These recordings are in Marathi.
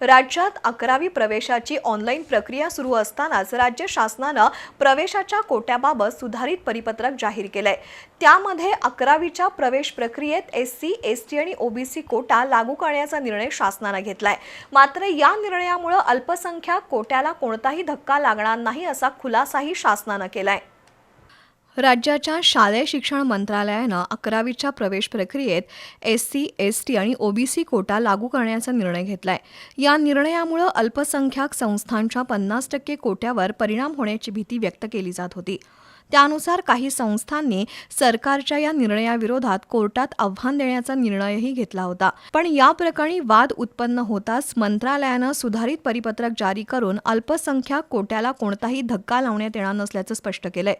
राज्यात अकरावी प्रवेशाची ऑनलाईन प्रक्रिया सुरू असतानाच राज्य शासनानं प्रवेशाच्या कोट्याबाबत सुधारित परिपत्रक जाहीर केलंय. त्यामध्ये अकरावीच्या प्रवेश प्रक्रियेत एस सी एस टी आणि ओबीसी कोटा लागू करण्याचा निर्णय शासनानं घेतलाय. मात्र या निर्णयामुळे अल्पसंख्याक कोट्याला कोणताही धक्का लागणार नाही असा खुलासाही शासनानं केलाय. राज्याच्या शालेय शिक्षण मंत्रालयानं अकरावीच्या प्रवेश प्रक्रियेत एस सी एस टी आणि ओबीसी कोटा लागू करण्याचा निर्णय घेतलाय. या निर्णयामुळं अल्पसंख्याक संस्थांच्या पन्नास टक्के कोट्यावर परिणाम होण्याची भीती व्यक्त केली जात होती. त्यानुसार काही संस्थांनी सरकारच्या या निर्णयाविरोधात कोर्टात आव्हान देण्याचा निर्णयही घेतला होता. पण या प्रकरणी वाद उत्पन्न होताच मंत्रालयानं सुधारित परिपत्रक जारी करून अल्पसंख्याक कोट्याला कोणताही धक्का लावण्यात येणार नसल्याचं स्पष्ट केलंय.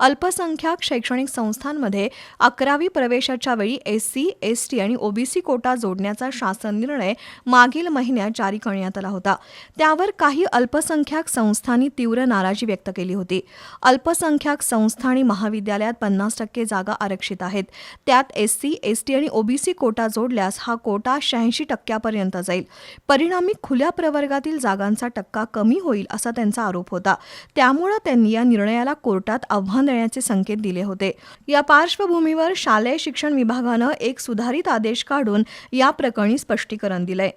अल्पसंख्याक शैक्षणिक संस्थांमध्ये अकरावी प्रवेशाच्या वेळी एस सी एस टी आणि ओबीसी कोटा जोडण्याचा शासन निर्णय मागील महिन्यात जारी करण्यात आला होता. त्यावर काही अल्पसंख्याक संस्थांनी तीव्र नाराजी व्यक्त केली होती. अल्पसंख्याक संस्था आणि महाविद्यालयात पन्नास टक्के जागा आरक्षित आहेत. त्यात एस सी एस टी आणि ओबीसी कोटा जोडल्यास हा कोटा शहाऐंशी टक्क्यापर्यंत जाईल. परिणामी खुल्या प्रवर्गातील जागांचा टक्का कमी होईल असा त्यांचा आरोप होता. त्यामुळं त्यांनी या निर्णयाला कोर्टात आव्हान देण्याचे संकेत दिले होते. या पार्श्वभूमीवर शालेय शिक्षण विभागानं एक सुधारित आदेश काढून या प्रकरणी स्पष्टीकरण दिलंय.